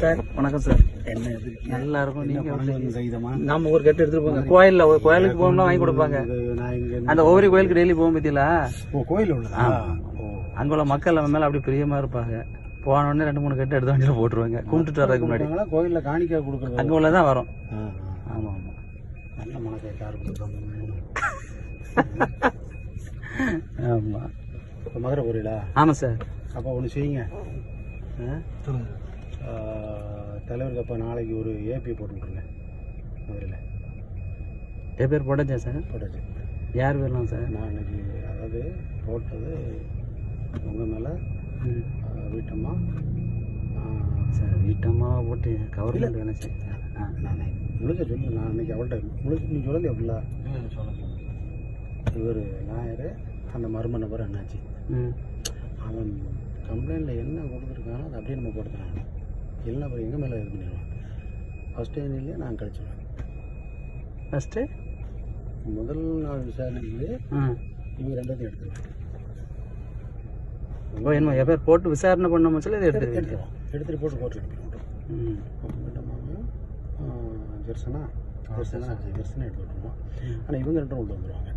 Sir வணக்கம் sir. என்ன இது? நல்லா இருக்கும் நீங்க நம்ம ஒரு கட்டு எடுத்துட்டு போங்க. கோயில்ல ஒரு கோயிலுக்கு போகணும்னா வாங்கி கொடுப்பாங்க. அந்த ஒவ்வொரு கோயிலுக்கு டெய்லி போகும் பத்தியில கோயில் உள்ளதா? அங்குள்ள மக்கள் நம்ம மேல அப்படி பிரியமா இருப்பாங்க. போன உடனே ரெண்டு மூணு கட்டு எடுத்து வண்டியில போட்டுருவாங்க. கும்பிட்டுட்டு வர்றதுக்கு முன்னாடி. கோயில்ல காணிக்கை கொடுக்குறது. அங்க உள்ளதான் வரும். ஆமா ஆமா. நல்ல மனசை யாரு கொடுக்குறாங்க ஆமா இப்போ மதுரை போறீங்களா ஆமா சார் அப்போ ஒன்று செய்யுங்க. தலைவருக்கு அப்போ நாளைக்கு ஒரு ஏபி போட்டு விட்ருங்க மதுரையில். என் பேர் போட்டச்சா சார் போட்டாச்சு. யார் பேர்லாம் சார் நான் இன்னைக்கு அதாவது போட்டது உங்கள் மேலே. வீட்டம்மா. ஆ, சார் வீட்டம்மா போட்டு கவர்மெண்ட் வேலை சார் ஆ. நானே முழுக்க சொல்லு நான் இன்னைக்கு அவள்கிட்ட முழுக்க நீ சொல்லலை அப்படில இவர் லாயரு அந்த மர்ம நபர் என்னாச்சு? ம். அவன் கம்ப்ளைண்ட்டில் என்ன கொடுத்துருக்கானோ அதை அப்படியே நம்ம போட்டுக்கலாம் இல்லைன்னா அப்புறம் எங்கள் மேலே இது பண்ணிடலாம் ஃபஸ்ட் டைம்லேயே நான் கழிச்சிடுவேன் ஃபஸ்ட்டு முதல் நாள் விசாரணையிலே இவங்க ரெண்டாத்தையும் எடுத்துருவேன் ஓ என்ன என் பேர் போட்டு விசாரணை பண்ண சொல்லி இதை எடுத்துருவீங்க. எடுத்துருவோம். எடுத்துகிட்டு போட்டு கோர்ட்டில் அனுப்பிடுவோம் ம். ஜெர்சனா? ஜெர்சனா ஜெர்சனா. எடுத்து விட்டுருவோம் ஆனால் இவங்க ரெண்டும் உள்ள வந்துடுவாங்க